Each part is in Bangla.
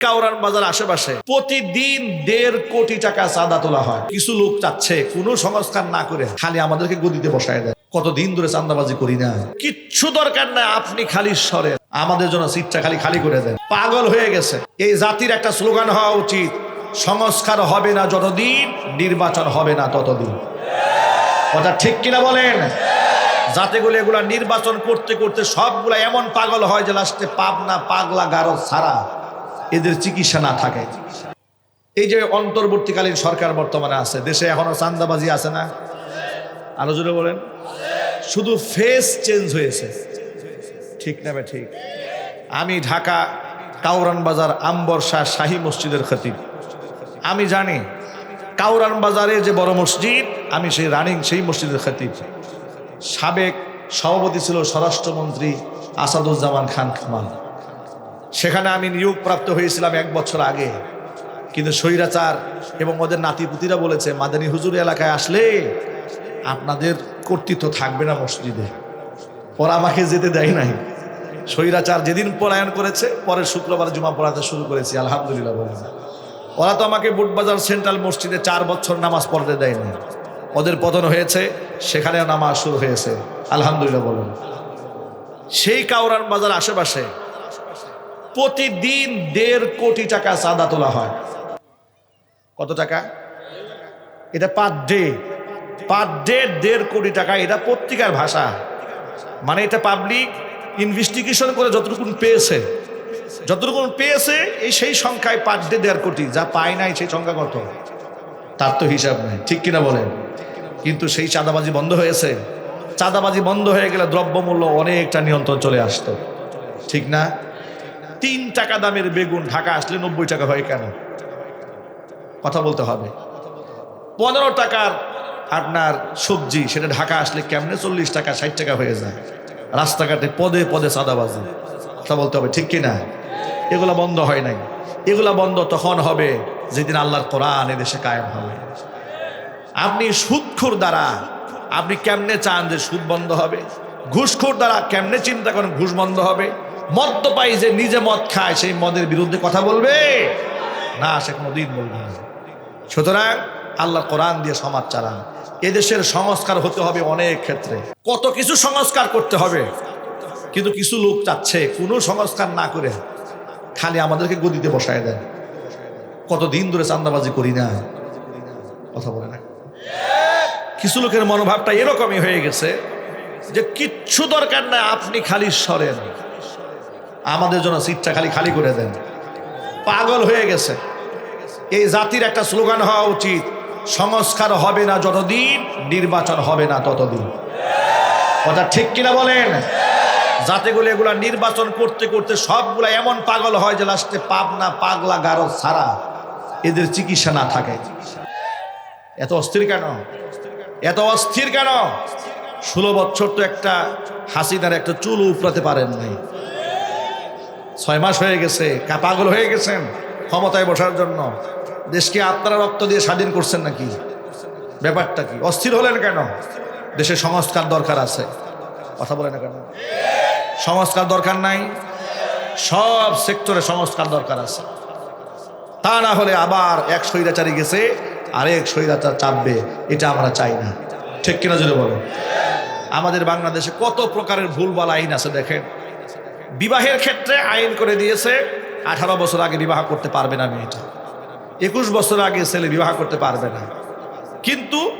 কাউরান বাজার আশেপাশে প্রতিদিন দেড় কোটি টাকা চাঁদা তোলা হয়। কিছু লোক চাচ্ছে কোনো সংস্কার না করে খালি আমাদেরকে গদিতে বসায় দেয়। কতদিন ধরে চান্দাবাজি করি না। কিচ্ছু দরকার না আপনি খালি সরেন। আমাদের জন্য সিটটা খালি খালি করে দেন। পাগল হয়ে গেছে। এই জাতির একটা স্লোগান হওয়া উচিত, সংস্কার হবে না যতদিন, নির্বাচন হবে না ততদিন। কথা ঠিক কিনা বলেন? যাতে জাতিগুলো এগুলা নির্বাচন করতে করতে সবগুলা এমন পাগল হয় যে লাস্টে পাবনা পাগলা গারো ছাড়া এদের চিকিৎসা না থাকে। এই যে অন্তর্বর্তীকালীন সরকার বর্তমানে আছে, দেশে এখনও চান্দাবাজি আছে না? আরও জোরে বলেন। শুধু ফেস চেঞ্জ হয়েছে। ঠিক না বে ঠিক। আমি ঢাকা কাউরান বাজার আম্বর শাহ শাহী মসজিদের খতিব। আমি জানি, কাউরান বাজারে যে বড় মসজিদ, আমি সেই রানিং সেই মসজিদের খতিব। সাবেক সভাপতি ছিল স্বরাষ্ট্রমন্ত্রী আসাদুজ্জামান খান খামাল সেখানে আমি নিয়োগপ্রাপ্ত হয়েছিলাম এক বছর আগে। কিন্তু স্বৈরাচার এবং ওদের নাতিপুতিরা বলেছে, মাদানী হুজুর এলাকায় আসলে আপনাদের কর্তৃত্ব থাকবে না মসজিদে। ওরা আমাকে যেতে দেয় নাই। স্বৈরাচার যেদিন পলায়ন করেছে, পরের শুক্রবার জুমা পড়াতে শুরু করেছি, আলহামদুলিল্লাহ বলে ওরা তো আমাকে বুটবাজার সেন্ট্রাল মসজিদে চার বছর নামাজ পড়তে দেয়নি ওদের পতন হয়েছে, সেখানেও নামাজ শুরু হয়েছে, আলহামদুলিল্লাহ বলুন। সেই কাউরান বাজার আশেপাশে প্রতিদিন দেড় কোটি টাকা চাঁদা তোলা হয়। কত টাকা? এটা পার ডে। পার ডে দেড় কোটি টাকা। এটা পত্রিকার ভাষা। মানে এটা পাবলিক ইনভেস্টিগেশন করে যতটুকু পেয়েছে। যতটুকু পেয়েছে, এই সেই সংখ্যায় পার ডে দেড় কোটি। যা পায় নাই সেই সংখ্যা কত? তার তো হিসাব নেই। ঠিক কিনা বলেন? কিন্তু সেই চাঁদাবাজি বন্ধ হয়েছে। চাঁদাবাজি বন্ধ হয়ে গেলে দ্রব্যমূল্য অনেকটা নিয়ন্ত্রণ চলে আসতো। ঠিক না? তিন টাকা দামের বেগুন ঢাকা আসলে নব্বই টাকা হয় কেন? কথা বলতে হবে। পনেরো টাকার আপনার সবজি, সেটা ঢাকা আসলে কেমনে চল্লিশ টাকা, ষাট টাকা হয়ে যায়? রাস্তাঘাটে পদে পদে চাঁদাবাজি। কথা বলতে হবে, ঠিক কিনা? এগুলা বন্ধ হয় নাই। এগুলা বন্ধ তখন হবে যেদিন আল্লাহর কোরআন এদেশে কায়েম হবে। আপনি সুদখোর দ্বারা আপনি কেমনে চান যে সুদ বন্ধ হবে? ঘুষখোর দ্বারা কেমনে চিন্তা করেন ঘুষ বন্ধ হবে? মদ্যপায়ী যে নিজে মদ খায়, সেই মদের বিরুদ্ধে কথা বলবে? না, সে কোনো দিন বলবে না। সুতরাং আল্লাহ কোরআন দিয়ে সমাজ চালান। এদেশের সংস্কার হতে হবে অনেক ক্ষেত্রে। কত কিছু সংস্কার করতে হবে, কিন্তু কিছু লোক চাচ্ছে কোনো সংস্কার না করে খালি আমাদেরকে গদিতে বসায় দেয়। কতদিন ধরে চান্দাবাজি করি না। কথা বলে না। কিছু লোকের মনোভাবটা এরকমই হয়ে গেছে যে কিচ্ছু দরকার না আপনি খালি সরেন। আমাদের জন্য সিটটা খালি খালি করে দেন। পাগল হয়ে গেছে। এই জাতির একটা স্লোগান হওয়া উচিত, সংস্কার হবে না যতদিন, নির্বাচন হবে না ততদিন। কথা ঠিক কিনা বলেন? যাতে জাতিগুলো এগুলা নির্বাচন করতে করতে সবগুলা এমন পাগল হয় যে লাস্টে পাবনা পাগলা গারো ছাড়া এদের চিকিৎসা না থাকে। এত অস্থির কেন? এত অস্থির কেন? ষোলো বছর তো একটা হাসিনার একটা চুল উপড়াতে পারেন নাই। ছয় মাস হয়ে গেছে কা পাগল হয়ে গেছেন ক্ষমতায় বসার জন্য। দেশকে আপনারা রক্ত দিয়ে স্বাধীন করছেন নাকি? ব্যাপারটা কি? অস্থির হলেন কেন? দেশে সংস্কার দরকার আছে। কথা বলে না কেন? সংস্কার দরকার নাই। সব সেক্টরে সংস্কার দরকার আছে। তা না হলে আবার এক স্বৈরাচারী গেছে, আরেক স্বৈরাচার চাপবে, এটা আমরা চাই না। ঠিক কিনা যদি বলো? আমাদের বাংলাদেশে কত প্রকারের ভুলভাল আইন আছে দেখেন। বিবাহের ক্ষেত্রে আইন করে দিয়েছে। আঠারো বছর আগে বিবাহ করতে পারবে না মেয়েটা। একুশ বছর আগে ছেলে বিবাহ করতে পারবে না। কিন্তু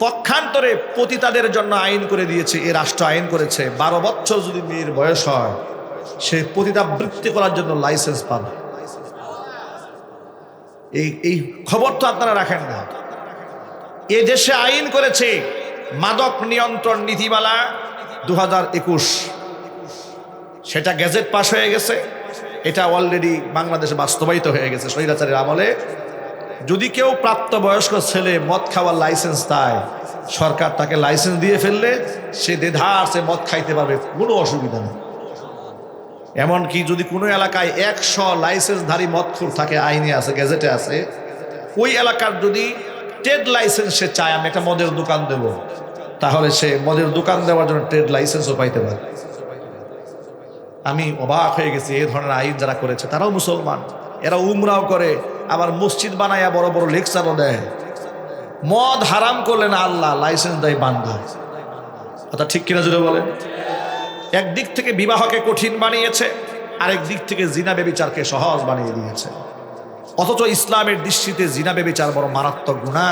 পক্ষান্তরে পতিতাদের জন্য আইন করে দিয়েছে, এ রাষ্ট্র আইন করেছে। বারো বছর যদি মেয়ের বয়স হয়, সে পতিতাবৃত্তি করার জন্য লাইসেন্স পাবে। এই এই খবর তো আপনারা রাখেন না। এ দেশে আইন করেছে মাদক নিয়ন্ত্রণ নীতিমালা দু সেটা গ্যাজেট পাশ হয়ে গেছে। এটা অলরেডি বাংলাদেশে বাস্তবায়িত হয়ে গেছে স্বৈরাচারের আমলে। যদি কেউ প্রাপ্তবয়স্ক ছেলে মদ খাওয়ার লাইসেন্স দেয়, সরকার তাকে লাইসেন্স দিয়ে ফেললে সে দেধার সে মদ খাইতে পারবে, কোনো অসুবিধা নেই। এমনকি যদি কোনো এলাকায় একশো লাইসেন্সধারী মদখোর থাকে, আইনে আছে গেজেটে আছে, ওই এলাকার যদি ট্রেড লাইসেন্স সে চায়, আমি একটা মদের দোকান দেব, তাহলে সে মদের দোকান দেওয়ার জন্য ট্রেড লাইসেন্সও পাইতে পারে। আমি অবাক হয়ে গেছি, এই ধরনের আইন যারা করেছে, তারাও মুসলমান। এরা উমরাও করে, আবার মসজিদ বানায়া বড় বড় লেকচারও দেয়। মদ হারাম করলেন আল্লাহ, লাইসেন্স দেয় বান্দা। কথা ঠিক কিনা জুড়ে বলেন? একদিক থেকে বিবাহকে কঠিন বানিয়েছে, আরেক দিক থেকে জিনা বেবিচারকে সহজ বানিয়ে দিয়েছে। অথচ ইসলামের দৃষ্টিতে জিনা বেবিচার বড় মারাত্মক গুণা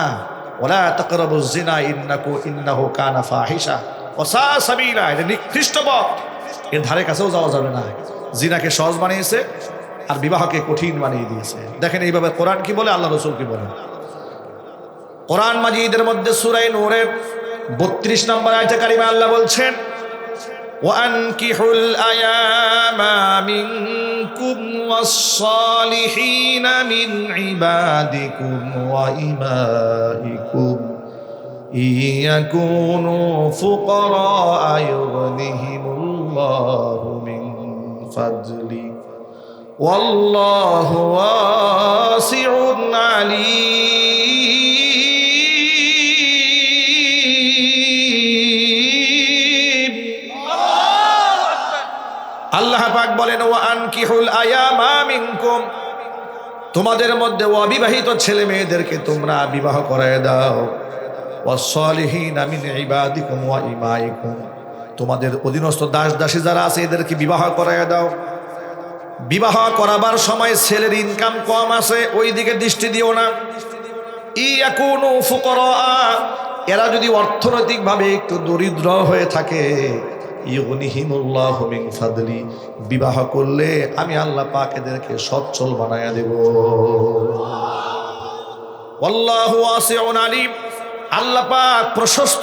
তাকরাবু জিনা ইন্নাকু ইন্নাহু কানা ফাহিশা। ওসা সাবিলা, এটা নিকৃষ্ট পথ। এর ধারে কাছেও যাওয়া যাবে না জিনাকে সহজ বানিয়েছে আর বিবাহকে কঠিন বানিয়ে দিয়েছে দেখেন এইভাবে কোরআন কি বলে আল্লাহ রসুল কি বলে কোরআন মাজিদের মধ্যে সুরাই নূরের বত্রিশ নম্বর আয়তে কারিমা আল্লাহ বলছেন وأنكحوا الأيام منكم والصالحين من عبادكم وإمائكم إن يكونوا فقراء يغنهم الله من فضله والله واسع عليم আল্লাহ পাক বলেন ও আনকিহুল আয়ামা মিনকুম তোমাদের মধ্যে অবিবাহিত ছেলে মেয়েদেরকে তোমরা বিবাহ করায় দাও ওয়াসলিহীন মিন ইবাদিকুম ওয়া ইমাইকুম তোমাদের অধীনস্থ দাস দাসী যারা আছে, এদেরকে বিবাহ করায় দাও। বিবাহ করাবার সময় ছেলের ইনকাম কম আছে ওই দিকে দৃষ্টি দিও না। ই ইয়াকুনু ফুকরা, এরা যদি অর্থনৈতিকভাবে একটু দরিদ্র হয়ে থাকে ফাদলি, বিবাহ করলে আমি আল্লাহ পাক এদেরকে সচ্ছল বানায়া দেব। আল্লাহু আলিম, আল্লাহ পাক প্রশস্ত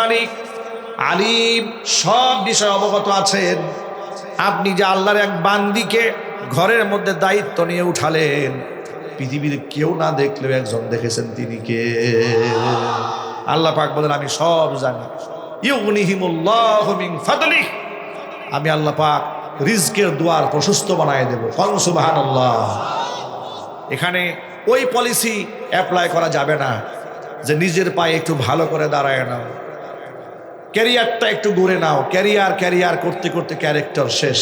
মালিক। আলিম সব বিষয়ে অবগত আছেন। আপনি যে আল্লাহর এক বান্দিকে ঘরের মধ্যে দায়িত্ব নিয়ে উঠালেন, পৃথিবীর কেউ না দেখলেও একজন দেখেছেন তিনি কে? আল্লাহ পাক বলেন, আমি সব জানি। আমি আল্লাহ পাক রিজকের দুয়ার প্রশস্ত বানায় দেব। কন সুবহানাল্লাহ। এখানে ওই পলিসি অ্যাপ্লাই করা যাবে না, যে নিজের পায়ে একটু ভালো করে দাঁড়ায় নাও। ক্যারিয়ারটা একটু গড়ে নাও। ক্যারিয়ার ক্যারিয়ার করতে করতে ক্যারেক্টার শেষ।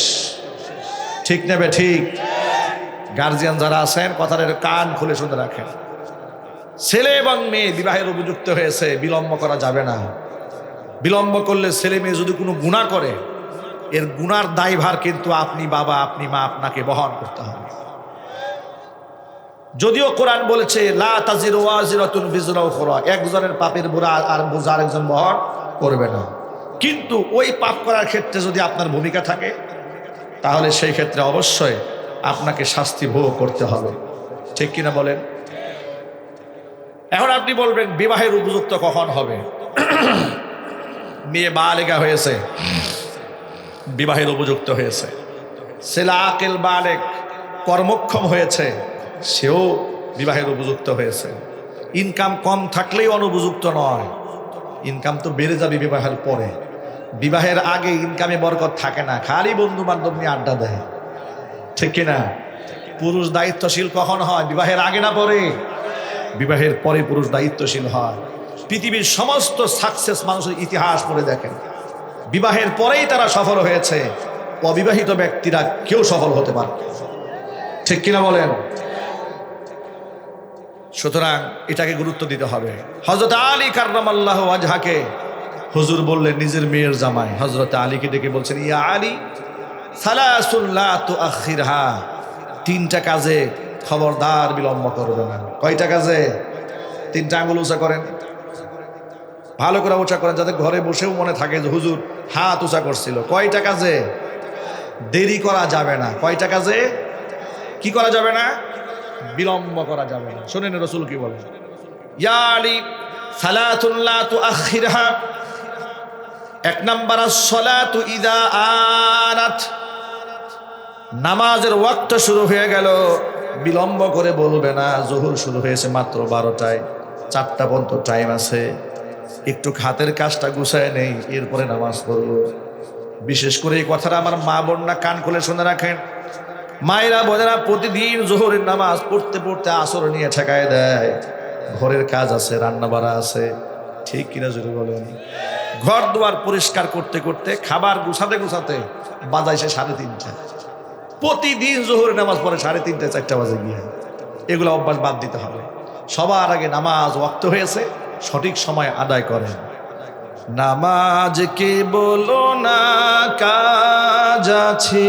ঠিক নেবে, ঠিক। গার্জিয়ান যারা আছেন কথার কান খুলে শুনে রাখেন। ছেলে এবং মেয়ে বিবাহের উপযুক্ত হয়েছে, বিলম্ব করা যাবে না। বিলম্ব করলে ছেলে মেয়ে যদি কোনো গুণা করে, এর গুনার দায়ভার কিন্তু আপনি বাবা, আপনি মা, আপনাকে বহন করতে হবে। যদিও কোরআন বলেছে, লা তাজির একজনের পাপের বুড়া আর বোঝা আরেকজন বহন করবে না। কিন্তু ওই পাপ করার ক্ষেত্রে যদি আপনার ভূমিকা থাকে, তাহলে সেই ক্ষেত্রে অবশ্যই আপনাকে শাস্তি ভোগ করতে হবে। ঠিক কিনা বলেন? এখন আপনি বলবেন, বিবাহের উপযুক্ত কখন হবে? মেয়ে বালেগা হয়েছে। বিবাহের উপযুক্ত হয়েছে। ছেলে আকেল বালেক কর্মক্ষম হয়েছে। সেও বিবাহের উপযুক্ত হয়েছে। ইনকাম কম থাকলেই অনুপযুক্ত নয়। ইনকাম তো বেড়ে যাবে বিবাহের পরে। বিবাহের আগে ইনকামে বরকত থাকে না, খালি বন্ধু বান্ধব নিয়ে আড্ডা দেয়। ঠিক কিনা? পুরুষ দায়িত্বশীল কখন হয়? বিবাহের আগে না পরে? বিবাহের পরে পুরুষ দায়িত্বশীল হয়। পৃথিবীর সমস্ত সাকসেস মানুষের ইতিহাস পড়ে দেখেন। বিবাহের পরেই তারা সফল হয়েছে। অবিবাহিত ব্যক্তিরা কেউ সফল হতে পারে ঠিক কিনা বলেন? সুতরাং এটাকে গুরুত্ব দিতে হবে। হজরত আলী কার্রামাল্লাহ আজহাকে হুজুর বললেন, নিজের মেয়ের জামাই। হজরত আলীকে ডেকে বলছেন, ইয়া আলী সালাসুল্লাহ তো আখিরহা তিনটা কাজে খবরদার বিলম্ব করবে না। কয়টা কাজে? তিনটা আঙুল উঁচা করেন। ভালো করে উঁচা করেন, যাতে ঘরে বসেও মনে থাকে যে হুজুর হাত উঁচা করছিল। কয়টা কাজে? দেরি করা যাবে না। কয়টা কাজে? কি করা যাবে না? বিলম্ব করা যাবে না। শোনেন রসুল কি বলেন? ইয়া আলী সালাতুল্লাহ তু আখিরহা এক নাম্বার সলাতু ইদা আনাত। নামাজের ওয়াক্ত শুরু হয়ে গেল। বিলম্ব করে বলবে না, জহুর শুরু হয়েছে মাত্র বারোটায়। চারটা পর্যন্ত টাইম আছে। একটু খাতের কাজটা গুছায় নেই, এরপরে নামাজ পড়ব। বিশেষ করে এই কথাটা আমার মা বোনরা কান খুলে শুনে রাখেন। মায়েরা বোনেরা প্রতিদিন জোহরের নামাজ পড়তে পড়তে আসর নিয়ে ঠেকায় দেয়। ঘরের কাজ আছে রান্না বাড়া আছে। ঠিক কিনা যদি বলেন? ঘর দুয়ার পরিষ্কার করতে করতে, খাবার গুছাতে গুছাতে বাজাইছে সাড়ে তিনটা। প্রতিদিন জোহরের নামাজ পড়ে সাড়ে তিনটে, চারটা বাজে গিয়ে। এগুলো অভ্যাস বাদ দিতে হবে। সবার আগে নামাজ ওয়াক্ত হয়েছে, সঠিক সময় আদায় করেন। নামাজ কে বলো না, কাজ আছে।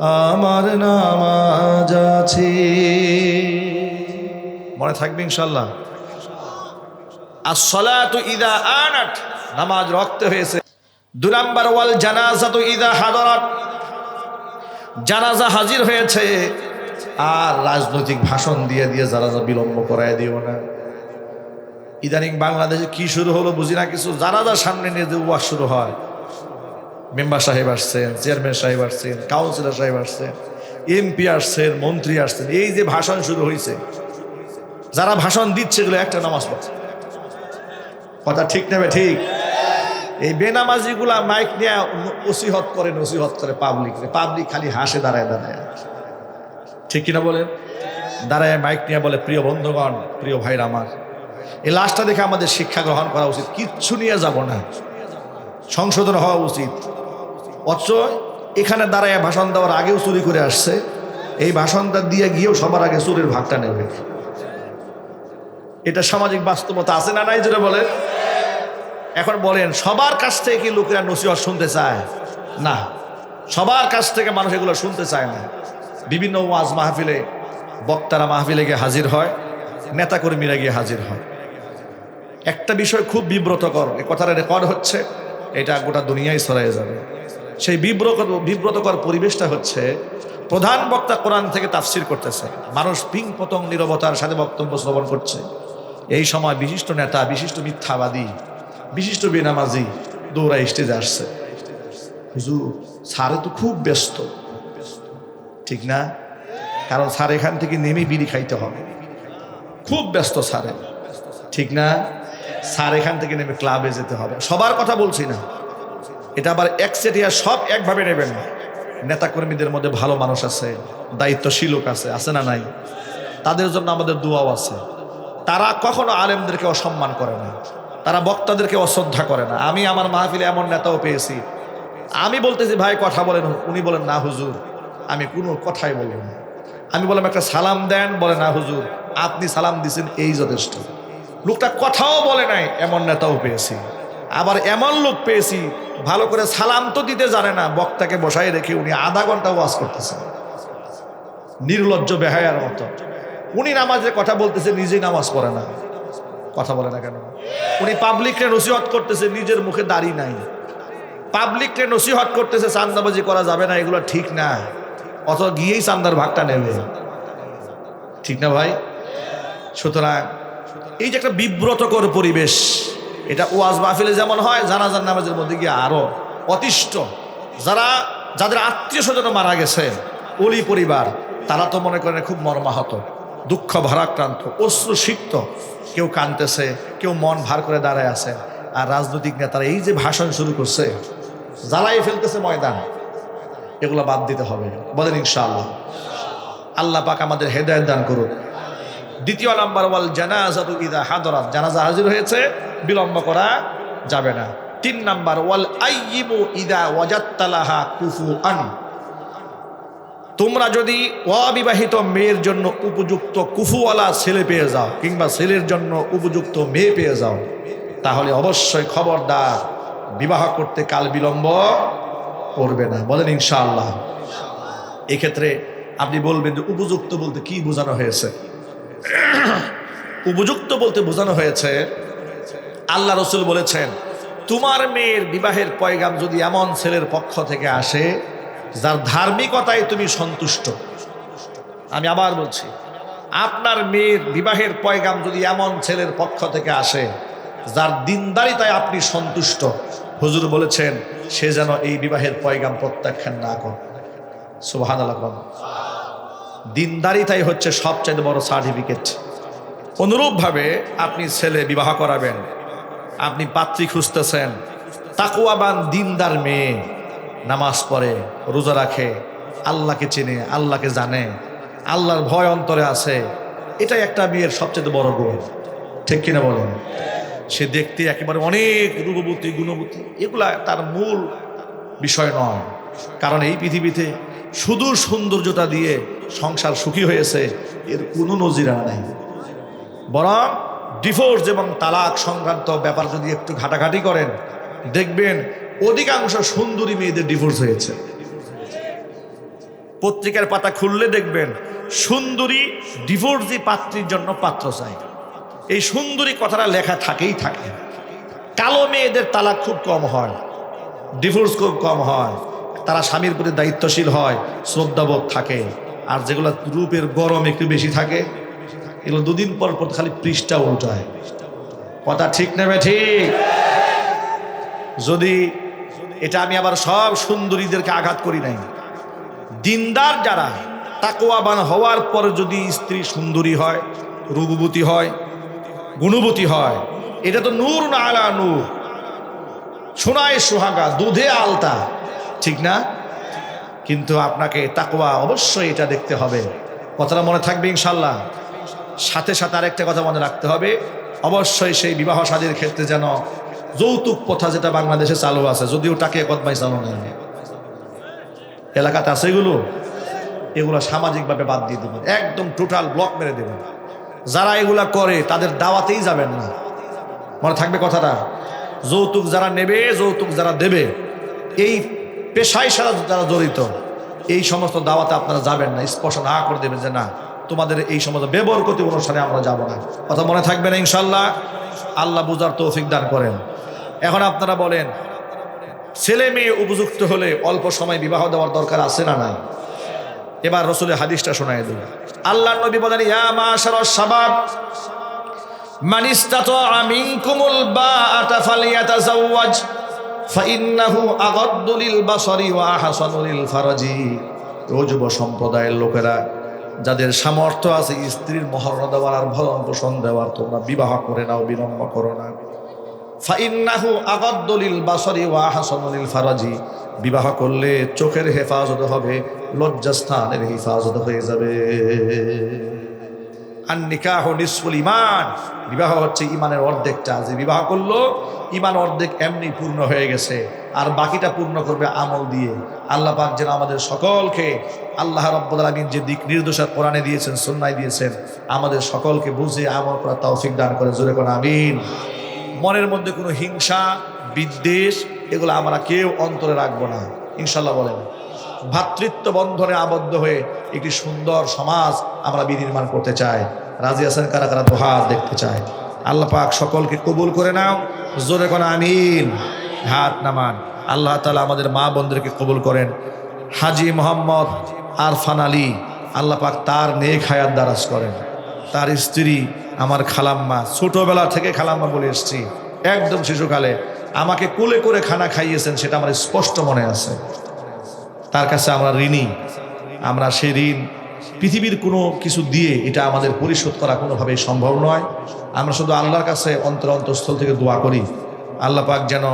আমার নামাজ আছে। মনে থাকবে ইনশাল্লাহ। আসসালাতু ইদা আনাত, নামাজ রক্ত হয়েছে। দু নাম্বার, ওয়াল জানাজাতু ইদা হাদারাত। জানাজা হাজির হয়েছে। আর রাজনৈতিক ভাষণ দিয়ে দিয়ে জানাজা বিলম্ব করায় দিও না। ইদানিং বাংলাদেশে কি শুরু হলো বুঝি না কিছু। জানাজা সামনে নিয়ে যে শুরু হয়। মেম্বার সাহেব আসছেন, চেয়ারম্যান সাহেব আসছেন কাউন্সিলর সাহেব আসছেন এমপি আসছেন, মন্ত্রী আসছেন, এই যে ভাষণ শুরু হয়েছে যারা ভাষণ দিচ্ছে এগুলো একটা নামাজ পড়ছে কথা ঠিক নেবে ঠিক? এই বেনামাজিগুলা মাইক নিয়ে ওসিহত করে, নসিহত করে পাবলিক পাবলিক খালি হাসে, দাঁড়ায় দাঁড়ায়। ঠিক কিনা বলেন? দাঁড়ায় মাইক নিয়ে বলে, প্রিয় বন্ধুগণ, প্রিয় ভাইরা আমার, এই লাস্টটা দেখে আমাদের শিক্ষা গ্রহণ করা উচিত, কিচ্ছু নিয়ে যাব না, সংশোধন হওয়া উচিত। অথচ এখানে দাঁড়ায় ভাষণ দেওয়ার আগেও চুরি করে আসছে। এই ভাষণটা দিয়ে গিয়েও সবার আগে চুরির ভাগটা নেবে। এটা সামাজিক বাস্তবতা আছে না নাই যেটা বলে এখন বলেন, সবার কাছ থেকে কি লোকেরা নসিহত শুনতে চায়? না। সবার কাছ থেকে মানুষ এগুলো শুনতে চায় না। বিভিন্ন ওয়াজ মাহফিলে বক্তারা মাহফিলে গিয়ে হাজির হয়, নেতাকর্মীরা গিয়ে হাজির হয়। একটা বিষয় খুব বিব্রতকর, এ কথাটা রেকর্ড হচ্ছে, এটা গোটা দুনিয়ায় ছড়াই যাবে। সেই বিব্রত, বিব্রতকর পরিবেশটা হচ্ছে, প্রধান বক্তা কোরআন থেকে তাফসির করতেছে। মানুষ পিং পতং নিরবতার সাথে বক্তব্য শ্রবণ করছে। এই সময় বিশিষ্ট নেতা, বিশিষ্ট মিথ্যাবাদী, বিশিষ্ট বেনামাজি দৌড়া স্টেজে আসছে। হুজুর তো খুব ব্যস্ত। ঠিক না? কারণ স্যার এখান থেকে নেমে বিড়ি খাইতে হবে। খুব ব্যস্ত স্যারে। ঠিক না? স্যার এখান থেকে নেমে ক্লাবে যেতে হবে। সবার কথা বলছি না। এটা আবার একচেটিয়া সব একভাবে নেবেন না। নেতাকর্মীদের মধ্যে ভালো মানুষ আছে, দায়িত্বশীল লোক আছে আছে না নাই? তাদের জন্য আমাদের দোয়াও আছে। তারা কখনো আলেমদেরকে অসম্মান করে না। তারা বক্তাদেরকে অশ্রদ্ধা করে না। আমি আমার মাহফিলে এমন নেতাও পেয়েছি। আমি বলতেছি, ভাই, কথা বলেন। উনি বলেন, না, হুজুর, আমি কোনো কথাই বলব না। আমি বললাম, একটা সালাম দেন। বলে, না, হুজুর, আপনি সালাম দিছেন, এই যথেষ্ট। লোকটা কথাও বলে নাই, এমন নেতাও পেয়েছি। আবার এমন লোক পেয়েছি, ভালো করে সালাম তো দিতে জানে না, বক্তাকে বসাই রেখে উনি আধা ঘণ্টা ওয়াজ করতেছেন। নির্লজ্জ বেহায়ার মতো। উনি নামাজের কথা বলতেছে, নিজেই নামাজ পড়ে না। কথা বলে না কেন? উনি পাবলিককে নসিহত করতেছে, নিজের মুখে দাড়ি নাই। পাবলিককে নসিহত করতেছে, চান্দাবাজি করা যাবে না, এগুলো ঠিক না। অত গিয়েই চান্দার ভাগটা নেবে। ঠিক না ভাই? সুতরাং এই যে একটা বিব্রতকর পরিবেশ এটা ওয়াজ মাহফিলে যেমন হয়, জানাজার নামাজের মধ্যে গিয়ে আরও অতিষ্ঠ। যারা, যাদের আত্মীয় স্বজন মারা গেছে, অলি পরিবার, তারা তো মনে করেন খুব মর্মাহত, দুঃখ ভারাক্রান্ত, অশ্রু সিক্ত। কেউ কানতেছে কেউ মন ভার করে দাঁড়ায় আছে। আর রাজনৈতিক নেতারা এই যে ভাষণ শুরু করছে জ্বালাই ফেলতেছে ময়দান। এগুলো বাদ দিতে হবে। বলেন ইনশাআল্লাহ। আল্লাহ পাক আমাদের হেদায়ত দান করুন দ্বিতীয় নাম্বার, ওয়াল জানাজাতু ইদা হাদরাত। জানাজা হাজির হয়েছে, বিলম্ব করা যাবে না। তিন নাম্বার, ওয়াল আইয়িবু ইদা ওয়াজাত্তালাহা কুফুআন। তোমরা যদি অবিবাহিত মেয়ের জন্য উপযুক্ত কুফুওয়ালা ছেলে পেয়ে যাও, কিংবা ছেলের জন্য উপযুক্ত মেয়ে পেয়ে যাও, তাহলে অবশ্যই খবরদার, বিবাহ করতে কাল বিলম্ব করবে না। বলেন ইনশাআল্লাহ। এক্ষেত্রে আপনি বলবেন যে উপযুক্ত বলতে কি বোঝানো হয়েছে? উপযুক্ত বলতে বোঝানো হয়েছে, আল্লাহ রসুল বলেছেন, তোমার মেয়ের বিবাহের পয়গাম যদি এমন ছেলের পক্ষ থেকে আসে, যার ধার্মিকতায় তুমি সন্তুষ্ট। আমি আবার বলছি, আপনার মেয়ের বিবাহের পয়গাম যদি এমন ছেলের পক্ষ থেকে আসে, যার দিনদারিতায় আপনি সন্তুষ্ট। হুজুর বলেছেন, সে যেন এই বিবাহের পয়গাম প্রত্যাখ্যান না করে। আল্লাহ দিনদারিতাই হচ্ছে সবচেয়ে বড় সার্টিফিকেট অনুরূপভাবে আপনি ছেলে বিবাহ করাবেন, আপনি পাত্রী খুঁজতেছেন তাকুয়াবান দিনদার মেয়ে, নামাজ পড়ে, রোজা রাখে, আল্লাহকে চেনে, আল্লাহকে জানে, আল্লাহর ভয় অন্তরে আছে, এটাই একটা বিয়ের সবচেয়ে বড় গুণ। ঠিক কিনা বলেন? সে দেখতে একেবারে অনেক রূপবতী, গুণবতী, এগুলা তার মূল বিষয় নয়। কারণ এই পৃথিবীতে শুধু সৌন্দর্যতা দিয়ে সংসার সুখী হয়েছে, এর কোনো নজিরা নাই। বরং ডিভোর্স এবং তালাক সংক্রান্ত ব্যাপার যদি একটু ঘাটাঘাটি করেন, দেখবেন অধিকাংশ সুন্দরী মেয়েদের ডিভোর্স হয়েছে। পত্রিকার পাতা খুললে দেখবেন সুন্দরী ডিভোর্সি পাত্রীর জন্য পাত্র চাই এই সুন্দরী কথাটা লেখা থাকেই থাকে। কালো মেয়েদের তালাক খুব কম হয় ডিভোর্স খুব কম হয়। তারা স্বামীর প্রতি দায়িত্বশীল হয়, শ্রদ্ধাবোধ থাকে। আর যেগুলো রূপের গরম একটু বেশি থাকে, এগুলো দুদিন পর পর খালি পৃষ্ঠা উল্টায়। কথা ঠিক নেবে ঠিক? যদি এটা আমি আবার সব সুন্দরীদেরকে আঘাত করি নাই। দিনদার যারা তাকোয়াবান হওয়ার পর যদি স্ত্রী সুন্দরী হয়, রূপবতী হয়, গুণবতী হয়, এটা তো নূর না আলা নূর। সোনায় সোহাগা, দুধে আলতা। ঠিক না? কিন্তু আপনাকে তাকোয়া অবশ্যই এটা দেখতে হবে। কথাটা মনে থাকবে ইনশাল্লাহ সাথে সাথে আরেকটা কথা মনে রাখতে হবে। অবশ্যই সেই বিবাহ সাদীর ক্ষেত্রে যেন যৌতুক প্রথা যেটা বাংলাদেশে চালু আছে, যদিও টাকে কদমাই চালু নেই এলাকাতে আছে এগুলো? এগুলো সামাজিকভাবে বাদ দিয়ে দেবেন। একদম টোটাল ব্লক মেরে দেবেন। যারা এগুলা করে, তাদের দাওয়াতেই যাবেন না। মনে থাকবে কথাটা? যৌতুক যারা নেবে, যৌতুক যারা দেবে, এই পেশায় সারা যারা জড়িত। এই সমস্ত দাওয়াতে আপনারা যাবেন না, স্পর্শ না করে দেবেন যে না, তোমাদের এই সমস্ত বেবরকতি অনুষ্ঠানে আমরা যাব না। কথা মনে থাকবে না ইনশাল্লাহ আল্লাহ বুঝার তৌফিক দান করেন। এখন আপনারা বলেন, ছেলে মেয়ে উপযুক্ত হলে অল্প সময় বিবাহ দেওয়ার দরকার আছে না নাই? এবার রসুলের হাদিসটা শোনায় দিই। আল্লাহ নবী বলেন, ইয়া মাশারাস শাবাব, মান ইসতাতাআ মিনকুমুল বাআতা ফালিয়াতাযাওয়াজ ফাইন্নাহু আগাদ্দু লিল বাসারি ওয়া আহসানু লিল ফারাজি। ও যুব সম্প্রদায়ের লোকেরা, যাদের সামর্থ্য আছে স্ত্রীর মহরণা দেওয়ার আর ভরণ পোষণ দেওয়ার, তোমরা বিবাহ করে নাও, বিলম্ব করো না। ফাইন্নাহু আগাদ্দলিল বাসরি ওয়া হাসানুলিল ফারাজি। বিবাহ করলে চোখের হেফাজত হবে, লজ্জাস্থানের হেফাজত হয়ে যাবে। আর নিকাহ নিসফুল ইমান বিবাহ হচ্ছে ইমানের অর্ধেকটা। যে বিবাহ করল ইমান অর্ধেক এমনি পূর্ণ হয়ে গেছে। আর বাকিটা পূর্ণ করবে আমল দিয়ে। আল্লাহ পাক যেন আমাদের সকলকে, আল্লাহ রব্বুল আলমিন যে দিক নির্দেশক কোরআনে দিয়েছেন সন্ন্যায় দিয়েছেন, আমাদের সকলকে বুঝে আমল করা তৌফিক দান করে। জোরে কোন আমিন। মনের মধ্যে কোনো হিংসা, বিদ্বেষ, এগুলো আমরা কেউ অন্তরে রাখব না। ইনশাল্লাহ বলেন। ভাতৃত্ব বন্ধনে আবদ্ধ হয়ে একটি সুন্দর সমাজ আমরা বিনির্মাণ করতে চাই। রাজি আছেন কারা কারা? দোহার দেখতে চায় আল্লাহ পাক সকলকে কবুল করে নাও। জোরে কোন আমিন। হাত নামান। আল্লাহ তালা আমাদের মা বোনদেরকে কবুল করেন। হাজি মোহাম্মদ আরফান আলী আল্লাহ পাক তার নেক হায়াত দারাজ করেন। তার স্ত্রী আমার খালাম্মা। ছোটবেলা থেকে খালাম্মা বলে এসছি। একদম শিশুকালে। আমাকে কোলে করে খানা খাইয়েছেন সেটা আমার স্পষ্ট মনে আছে। তার কাছে আমরা ঋণী। আমরা সেই ঋণ পৃথিবীর কোনো কিছু দিয়ে এটা আমাদের পরিশোধ করা কোনোভাবেই সম্ভব নয়। আমরা শুধু আল্লাহর কাছে অন্তর অন্তঃস্থল থেকে দোয়া করি। আল্লাহ পাক যেন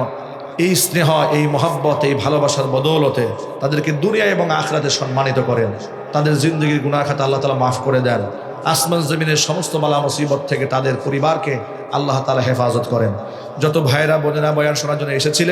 এই স্নেহ, এই মহাব্বত, এই ভালোবাসার বদৌলতে তাদেরকে দুনিয়া এবং আখরাতে সম্মানিত করেন। তাদের জিন্দগির গুণার খাতে আল্লাহ তালা মাফ করে দেন। আসমান জমিনের সমস্ত মালা মুসিবত থেকে তাদের পরিবারকে আল্লাহ তালা হেফাজত করেন। যত ভাইরা বোনেরা, বয়ান শোনার জন্য এসেছিলেন